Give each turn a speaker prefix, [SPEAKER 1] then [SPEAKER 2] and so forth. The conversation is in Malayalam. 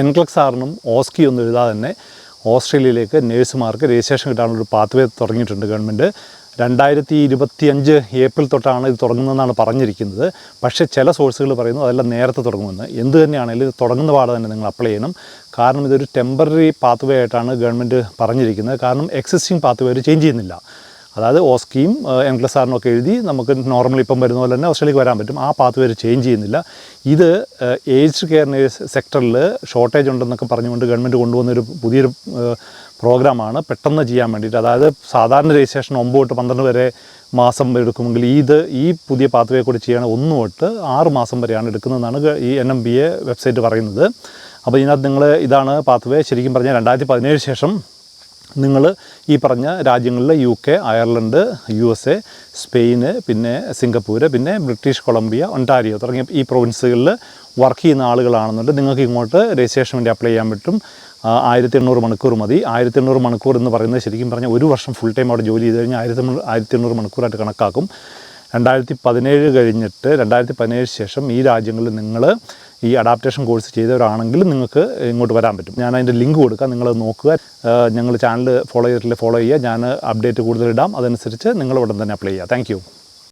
[SPEAKER 1] എൻക്ലക്സ് ആറിനും ഓസ്കി ഒന്നും എഴുതാതെ തന്നെ ഓസ്ട്രേലിയയിലേക്ക് നേഴ്സുമാർക്ക് രജിസ്ട്രേഷൻ കിട്ടാനുള്ളൊരു പാത്വേ തുടങ്ങിയിട്ടുണ്ട് ഗവൺമെന്റ്. രണ്ടായിരത്തി ഇരുപത്തിയഞ്ച് ഏപ്രിൽ തൊട്ടാണ് ഇത് തുടങ്ങുന്നതെന്നാണ് പറഞ്ഞിരിക്കുന്നത്. പക്ഷേ ചില സോഴ്സുകൾ പറയുന്നു അതെല്ലാം നേരത്തെ തുടങ്ങുമെന്ന്. എന്ത് തന്നെയാണെങ്കിലും ഇത് തുടങ്ങുന്ന പാടെ തന്നെ നിങ്ങൾ അപ്ലൈ ചെയ്യണം. കാരണം ഇതൊരു ടെമ്പററി പാത്വേ ആയിട്ടാണ് ഗവൺമെന്റ് പറഞ്ഞിരിക്കുന്നത്. കാരണം എക്സിസ്റ്റിംഗ് പാത്വേ അവർ ചേഞ്ച് ചെയ്യുന്നില്ല. അതായത് ഓസ്കിയും എൻക്ലസ് ആറിനും ഒക്കെ എഴുതി നമുക്ക് നോർമൽ ഇപ്പം വരുന്ന പോലെ തന്നെ ഓസ്ട്രേലിയക്ക് വരാൻ പറ്റും. ആ പാത്ത് വരെ ചേഞ്ച് ചെയ്യുന്നില്ല. ഇത് ഏജ്ഡ് കെയർ സെക്ടറിൽ ഷോർട്ടേജ് ഉണ്ടെന്നൊക്കെ പറഞ്ഞുകൊണ്ട് ഗവൺമെന്റ് കൊണ്ടുവന്നൊരു പുതിയൊരു പ്രോഗ്രാമാണ് പെട്ടെന്ന് ചെയ്യാൻ വേണ്ടിയിട്ട്. അതായത് സാധാരണ രജിസ്ട്രേഷൻ ഒമ്പത് തൊട്ട് പന്ത്രണ്ട് വരെ മാസം എടുക്കുമെങ്കിൽ ഇത് ഈ പുതിയ പാത്വേ കൂടി ചെയ്യണ ഒന്ന് തൊട്ട് ആറ് മാസം വരെയാണ് എടുക്കുന്നതെന്നാണ് ഈ N M B A website പറയുന്നത്. അപ്പോൾ ഇതിനകത്ത് നിങ്ങൾ ഇതാണ് പാത്വേ ശരിക്കും പറഞ്ഞാൽ രണ്ടായിരത്തി പതിനേഴ് ശേഷം നിങ്ങൾ ഈ പറഞ്ഞ രാജ്യങ്ങളിൽ U K Ireland U S A Spain പിന്നെ സിംഗപ്പൂർ പിന്നെ ബ്രിട്ടീഷ് കൊളംബിയ ഒണ്ടാരിയോ തുടങ്ങിയ ഈ പ്രൊവിൻസുകളിൽ വർക്ക് ചെയ്യുന്ന ആളുകളാണെന്നുണ്ട്. നിങ്ങൾക്ക് ഇങ്ങോട്ട് രജിസ്ട്രേഷൻ വേണ്ടി അപ്ലൈ ചെയ്യാൻ പറ്റും. ആയിരത്തി എണ്ണൂറ് മണിക്കൂർ മതി. ആയിരത്തി എണ്ണൂറ് മണിക്കൂർ എന്ന് പറയുന്നത് ശരിക്കും പറഞ്ഞാൽ ഒരു വർഷം ഫുൾ ടൈം അവിടെ ജോലി ചെയ്ത് കഴിഞ്ഞാൽ ആയിരത്തി ആയിരത്തി എണ്ണൂറ് മണിക്കൂറായിട്ട് കണക്കാക്കും. രണ്ടായിരത്തി പതിനേഴ് കഴിഞ്ഞിട്ട് രണ്ടായിരത്തി പതിനേഴ് ശേഷം ഈ രാജ്യങ്ങളിൽ നിങ്ങൾ ഈ അഡാപ്റ്റേഷൻ കോഴ്സ് ചെയ്തവരാണെങ്കിലും നിങ്ങൾക്ക് ഇങ്ങോട്ട് വരാൻ പറ്റും. ഞാൻ അതിന്റെ ലിങ്ക് കൊടുക്കാം നിങ്ങൾ നോക്കുക. ഞങ്ങൾ ചാനൽ ഫോളോ ചെയ്തിട്ടില്ല ഫോളോ ചെയ്യുക. ഞാൻ അപ്ഡേറ്റ് കൂടുതൽ ഇടാം. അതനുസരിച്ച് നിങ്ങൾ ഉടൻ തന്നെ അപ്ലൈ ചെയ്യുക. താങ്ക്